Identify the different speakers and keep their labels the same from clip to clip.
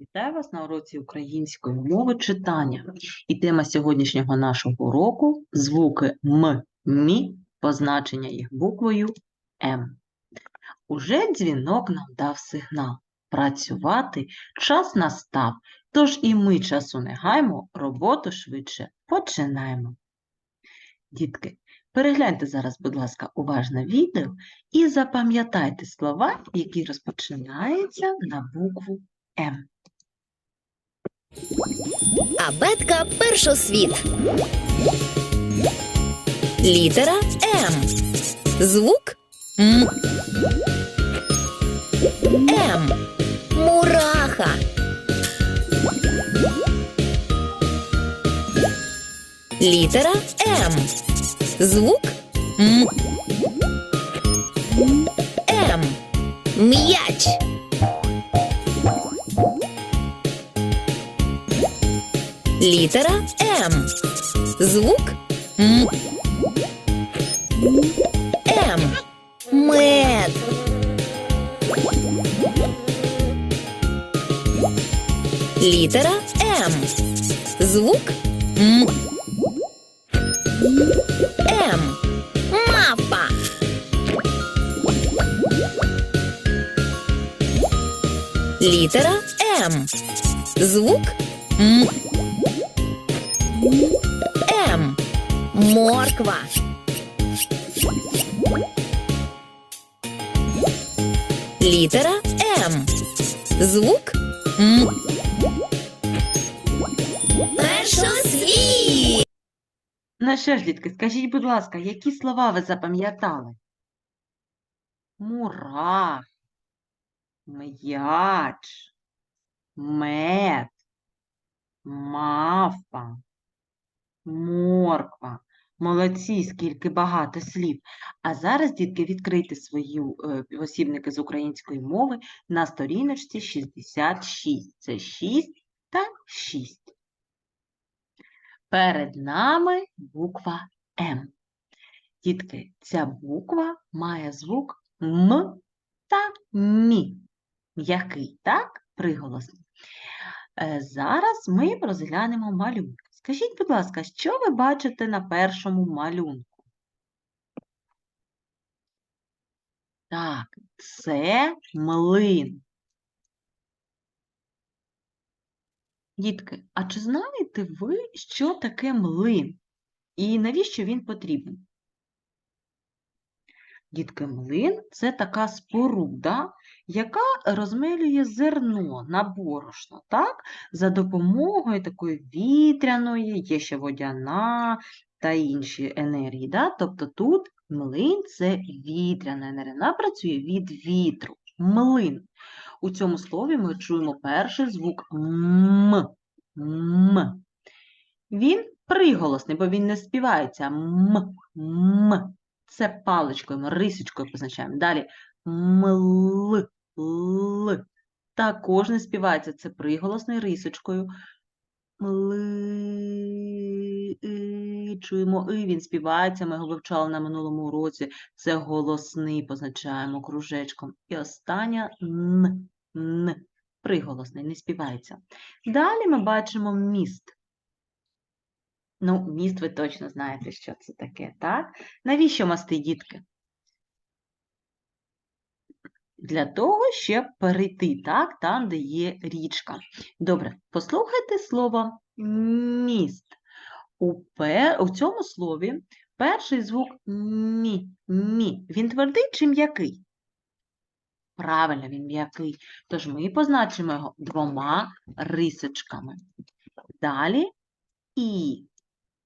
Speaker 1: Вітаю вас на уроці української мови читання. І тема сьогоднішнього нашого уроку звуки М, Мі, позначення їх буквою М. Уже дзвінок нам дав сигнал. Працювати час настав, тож і ми часу не гаймо, роботу швидше починаємо. Дітки, перегляньте зараз, будь ласка, уважно відео і запам'ятайте слова, які розпочинаються на букву М.
Speaker 2: Абетка першосвіт. Літера М. Звук М. М. Мураха. Літера М. Звук М. М. М'яч. Літера М. Звук М. М. Мед. Літера М. Звук М. М. Мапа. Літера М. Звук М. Морква. Літера М. Звук М. Першосвіт.
Speaker 1: Ну що ж, дітки, скажіть, будь ласка, які слова ви запам'ятали? Мурах, м'яч, мед, мавпа, морква. Молодці, скільки багато слів. А зараз, дітки, відкрийте свої е, посібники з української мови на сторіночці 66. Це 6 та 6. Перед нами буква М. Дітки, ця буква має звук М та Мі. М'який, так? Приголосний. Е, Зараз ми розглянемо малюнок. Скажіть, будь ласка, що ви бачите на першому малюнку? Так, це млин. Дітки, а чи знаєте ви, що таке млин? І навіщо він потрібен? Дітки, млин – це така споруда, яка розмелює зерно на борошно, так? За допомогою такої вітряної, є ще водяна та інші енергії. Да? Тобто тут млин – це вітряна енергія, вона працює від вітру. Млин. У цьому слові ми чуємо перший звук М. М. Він приголосний, бо він не співається. М. М. Це паличкою, ми рисочкою позначаємо. Далі мл, л. Також не співається, це приголосний рисочкою. Мли, чуємо и, він співається, ми його вивчали на минулому уроці. Це голосний, позначаємо кружечком. І остання н, н, приголосний, не співається. Далі ми бачимо міст. Ну, міст ви точно знаєте, що це таке, так? Навіщо мости, дітки? Для того, щоб перейти, так, там, де є річка. Добре, послухайте слово міст. У, пе... у цьому слові перший звук мі, мі. Він твердий чи м'який? Правильно, він м'який. Тож ми позначимо його двома рисочками. Далі і.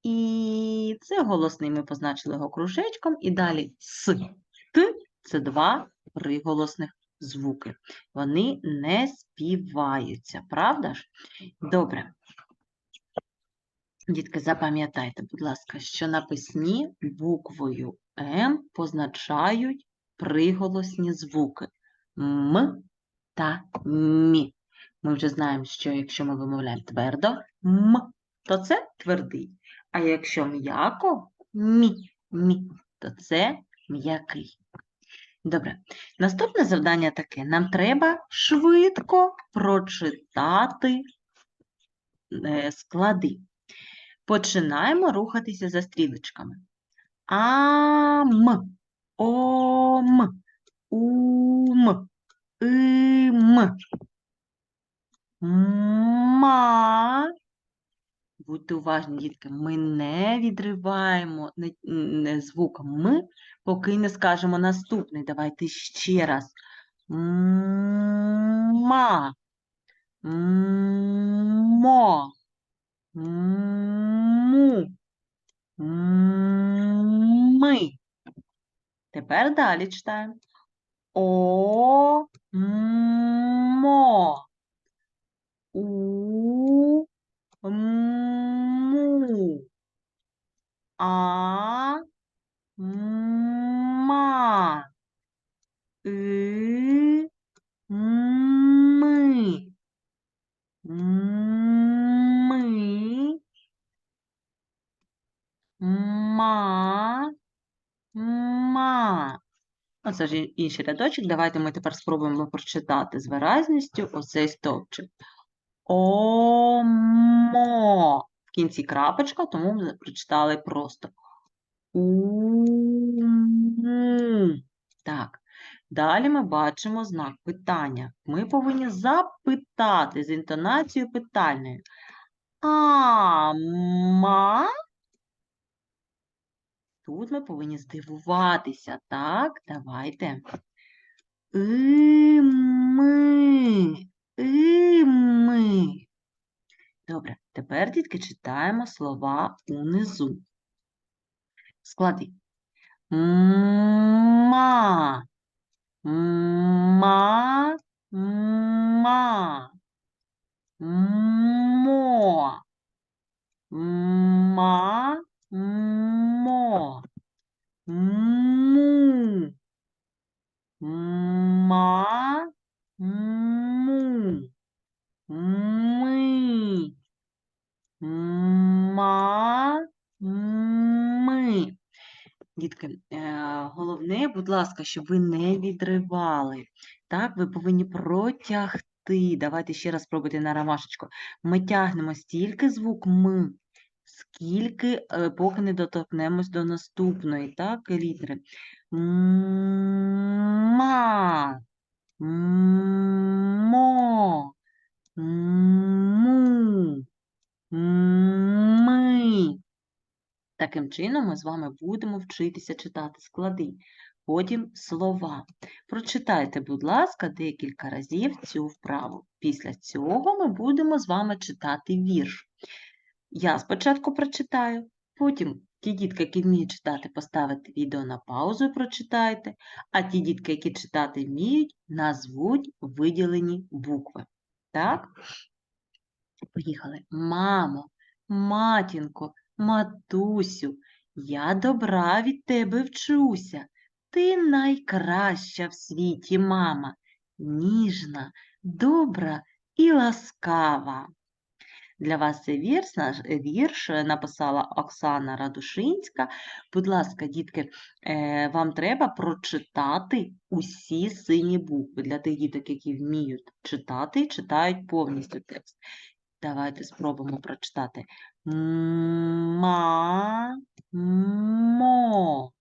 Speaker 1: І це голосний ми позначили його кружечком. І далі с, т це два приголосних звуки. Вони не співаються, правда ж? Добре. Дітки, запам'ятайте, будь ласка, що на письмі буквою М позначають приголосні звуки М та Мі. Ми вже знаємо, що якщо ми вимовляємо твердо М, то це твердий. А якщо м'яко мі, мі, то це м'який. Добре. Наступне завдання таке. Нам треба швидко прочитати е, склади. Починаємо рухатися за стрілочками. Ам, ом, ум, им, ма. Будьте уважні, дітки, ми не відриваємо звук ми, поки не скажемо наступний. Давайте ще раз. Ма. Мо. Му. Ми. Тепер далі читаємо. О. Мо. У. Му. А. Ма. И. Ми. Ми. Ма. Ма. Оце ж інший рядочок. Давайте ми тепер спробуємо прочитати з виразністю оцей стовпчик. Омо. В кінці крапочка, тому ми прочитали просто. Так. Далі ми бачимо знак питання. Ми повинні запитати з інтонацією питальною. Ама. Тут ми повинні здивуватися. Так, давайте. Ими. Ими. Добре, тепер, дітки, читаємо слова унизу. Склади. Ма. Ма. Ма. Мо. Ма. Мо. Му. Ма. Му. Ми. Ма. Ми. Дітки, е, головне, будь ласка, щоб ви не відривали. Так, ви повинні протягти. Давайте ще раз спробуйте на ромашечку. Ми тягнемо стільки звук ми, скільки, е, поки не доторкнемось до наступної, так, літери. Ма. Мо. Му. Ми. Таким чином ми з вами будемо вчитися читати склади, потім слова. Прочитайте, будь ласка, декілька разів цю вправу. Після цього ми будемо з вами читати вірш. Я спочатку прочитаю, потім ті дітки, які вміють читати, поставите відео на паузу і прочитайте, а ті дітки, які читати вміють, назвуть виділені букви. Так? Поїхали. Мамо, матінко, матусю, я добра від тебе вчуся. Ти найкраща в світі мама, ніжна, добра і ласкава. Для вас цей вірш, наш вірш е, написала Оксана Радушинська. Будь ласка, дітки, е, вам треба прочитати усі сині букви для тих діток, які вміють читати читають повністю текст. Давайте спробуємо прочитати. Ма, мо,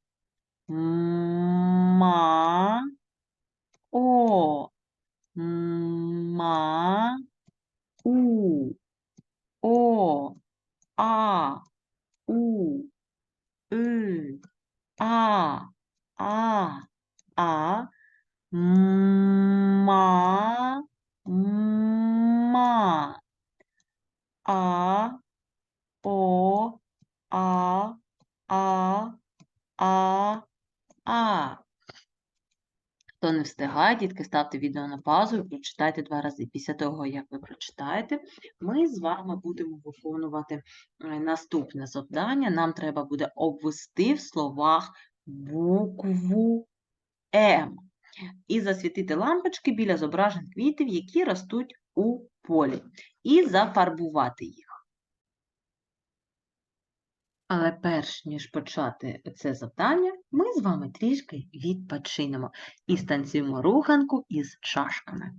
Speaker 1: ма, о, ма, у, о, а, у, и, а, а, а, ма, ма, а, о, а, а, а, а. Хто не встигає, дітки, ставте відео на паузу і прочитайте два рази. Після того, як ви прочитаєте, ми з вами будемо виконувати е, наступне завдання. Нам треба буде обвести в словах букву М і засвітити лампочки біля зображень квітів, які ростуть у полі, і зафарбувати їх. Але перш ніж почати це завдання, ми з вами трішки відпочинемо і станцюємо руханку із чашками.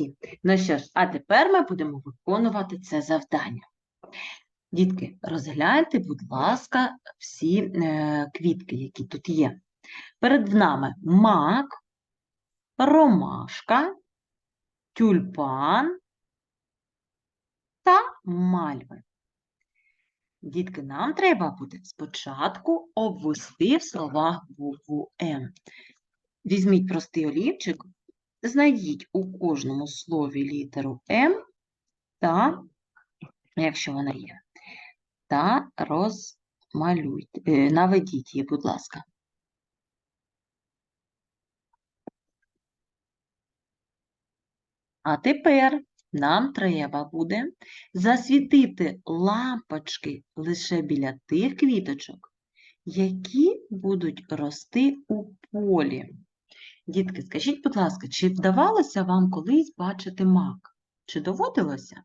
Speaker 1: Молодці. Ну що ж, а тепер ми будемо виконувати це завдання. Дітки, розгляньте, будь ласка, всі е, квітки, які тут є. Перед нами мак, ромашка, тюльпан та мальви. Дітки, нам треба буде спочатку обвести в словах букву М. Візьміть простий олівчик, знайдіть у кожному слові літеру М та, якщо вона є, та розмалюйте, е, наведіть її, будь ласка. А тепер нам треба буде засвітити лампочки лише біля тих квіточок, які будуть рости у полі. Дітки, скажіть, будь ласка, чи вдавалося вам колись бачити мак? Чи доводилося?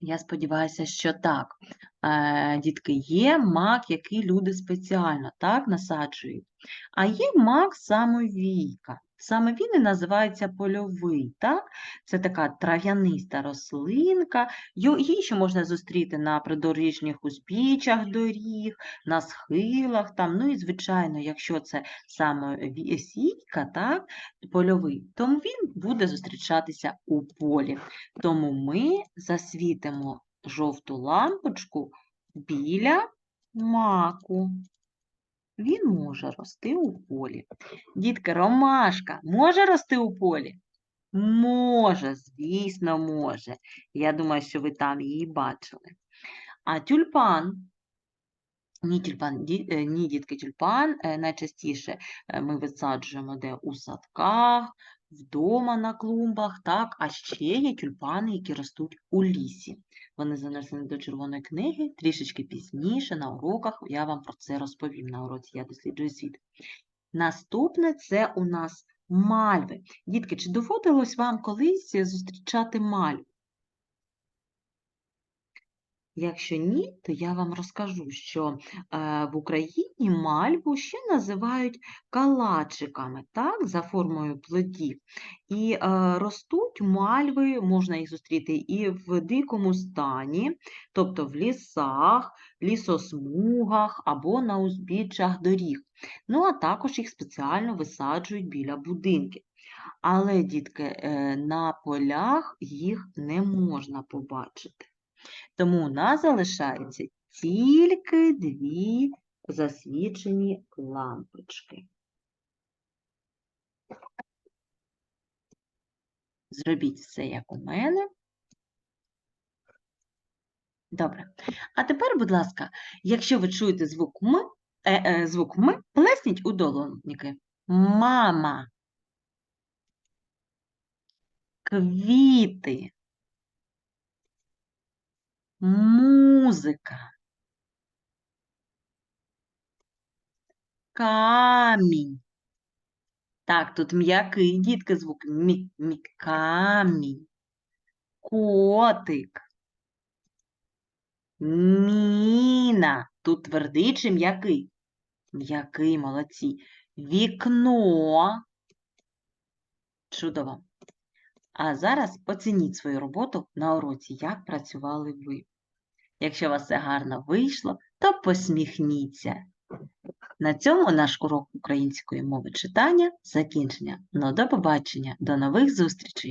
Speaker 1: Я сподіваюся, що так. Е, Дітки, є мак, який люди спеціально так насаджують. А є мак самовійка. Саме він і називається польовий. Так? Це така трав'яниста рослинка. Її ще можна зустріти на придорожніх узбіччях доріг, на схилах. Там. Ну і, звичайно, якщо це саме сійка, так, польовий, то він буде зустрічатися у полі. Тому ми засвітимо жовту лампочку біля маку. Він може рости у полі. Дітки, ромашка може рости у полі? Може, звісно, може. Я думаю, що ви там її бачили. А тюльпан, ні, тюльпан, ді- е, ні, дітки, тюльпан е, найчастіше е, ми висаджуємо де у садках, вдома на клумбах, так, а ще є тюльпани, які ростуть у лісі. Вони занесені до червоної книги трішечки пізніше на уроках. Я вам про це розповім на уроці Я досліджую світ. Наступне це у нас мальви. Дітки, чи доводилось вам колись зустрічати мальву? Якщо ні, то я вам розкажу, що е, в Україні мальву ще називають калачиками, так, за формою плодів. І е, ростуть мальви, можна їх зустріти і в дикому стані, тобто в лісах, лісосмугах або на узбіччях доріг. Ну, а також їх спеціально висаджують біля будинків. Але, дітки, е, на полях їх не можна побачити. Тому у нас залишається тільки дві засвічені лампочки. Зробіть все, як у мене. Добре. А тепер, будь ласка, якщо ви чуєте звук М, е, е, звук М, плесніть у долоніки. Мама. Квіти. Музика. камінь. Так, тут м'який, дітки, звук. Мі, мі, камінь. Котик. Міна. Тут твердий чи м'який? М'який, молодці. Вікно. Чудово. А зараз оцініть свою роботу на уроці, як працювали ви. Якщо у вас все гарно вийшло, то посміхніться. На цьому наш урок української мови читання закінчення. Ну, до побачення, до нових зустрічей!